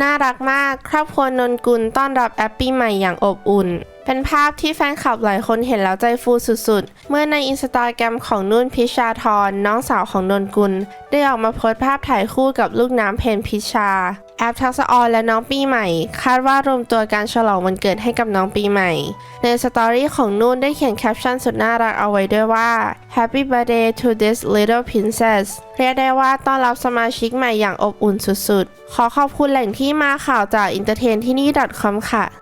น่ารักมาก ครอบครัวนนกุลต้อนรับแอปปี้ใหม่อย่างอบอุ่น เป็นภาพที่แฟนคลับหลายคนเห็นแล้วใจฟูสุดๆ เมื่อในอินสตาแกรมของนุ่นพิชาทรน้องสาวของนนกุล ได้ออกมาโพสต์ภาพถ่ายคู่กับลูกน้ำเพนพิชา แอปทักษออนและน้องปีใหม่ คาดว่ารวมตัวการฉลองวันเกิดให้กับน้องปีใหม่ ในสตอรี่ของนุ่นได้เขียนแคปชั่นสุดน่ารักเอาไว้ด้วยว่า Happy birthday to this little princess เรียกได้ว่าต้อนรับสมาชิกใหม่อย่างอบอุ่นสุดๆ ขอขอบคุณแหล่งที่มาข่าวจาก entertain ที่นี่ .com ค่ะ